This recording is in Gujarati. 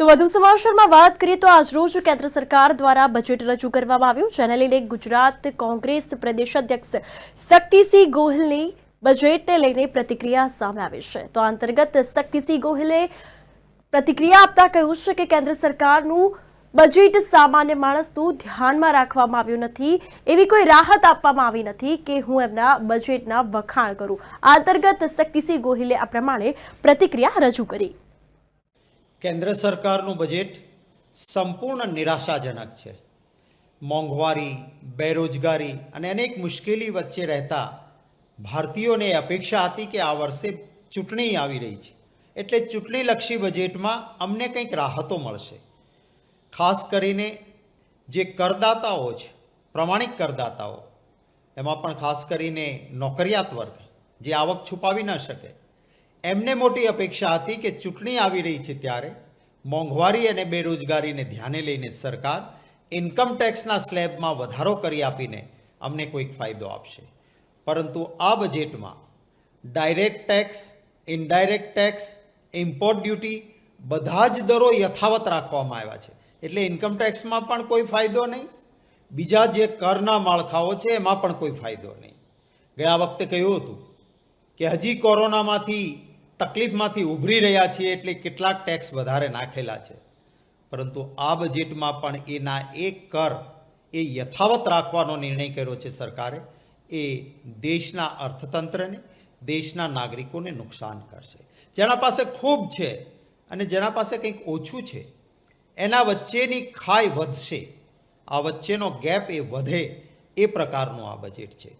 તો વધુ સમાચારમાં વાત કરીએ તો આજરોજ કેન્દ્ર સરકાર દ્વારા બજેટ રજૂ કરવામાં આવ્યું, જેને લઈને ગુજરાત કોંગ્રેસ પ્રદેશ અધ્યક્ષ શક્તિસિંહ ગોહિલની બજેટને લઈને પ્રતિક્રિયા સામે આવી છે. તો અંતર્ગત શક્તિસિંહ ગોહિલે પ્રતિક્રિયા આપતા કહ્યું છે કે કેન્દ્ર સરકારનું બજેટ સામાન્ય માણસનું ધ્યાનમાં રાખવામાં આવ્યું નથી, એવી કોઈ રાહત આપવામાં આવી નથી કે હું એમના બજેટના વખાણ કરું. આ અંતર્ગત શક્તિસિંહ ગોહિલે આ પ્રમાણે પ્રતિક્રિયા રજૂ કરી. કેન્દ્ર સરકારનું બજેટ સંપૂર્ણ નિરાશાજનક છે. મોંઘવારી, બેરોજગારી અને અનેક મુશ્કેલી વચ્ચે રહેતા ભારતીયોને અપેક્ષા હતી કે આ વર્ષે ચૂંટણી આવી રહી છે. એટલે ચૂંટણીલક્ષી બજેટમાં અમને કંઈક રાહતો મળશે. ખાસ કરીને જે કરદાતાઓ છે, પ્રમાણિક કરદાતાઓ, એમાં પણ ખાસ કરીને નોકરિયાત વર્ગ, જે આવક છુપાવી ન શકે એમને મોટી અપેક્ષા હતી કે ચૂંટણી આવી રહી છે ત્યારે મોંઘવારી અને બેરોજગારીને ધ્યાને લઈને સરકાર ઇન્કમ ટેક્સના સ્લેબમાં વધારો કરી આપીને અમને કોઈક ફાયદો આપશે. પરંતુ આ બજેટમાં direct tax, indirect tax, import duty બધા જ દરો યથાવત રાખવામાં આવ્યા છે. એટલે ઇન્કમ ટેક્સમાં પણ કોઈ ફાયદો નહીં. બીજા જે કરના માળખાઓ છે એમાં પણ કોઈ ફાયદો નહીં. ગયા વખતે કહ્યું હતું કે હજી કોરોનામાંથી તકલીફમાંથી ઉભરી રહ્યા છીએ એટલે કેટલાક ટેક્સ વધારે નાખેલા છે. પરંતુ આ બજેટમાં પણ એના એક કર એ યથાવત રાખવાનો નિર્ણય કર્યો છે સરકારે. એ દેશના અર્થતંત્રને, દેશના નાગરિકોને નુકસાન કરશે. જેના પાસે ખૂબ છે અને જેના પાસે કંઈક ઓછું છે, એના વચ્ચેની ખાઈ વધશે. આ વચ્ચેનો ગેપ એ વધે એ પ્રકારનું આ બજેટ છે.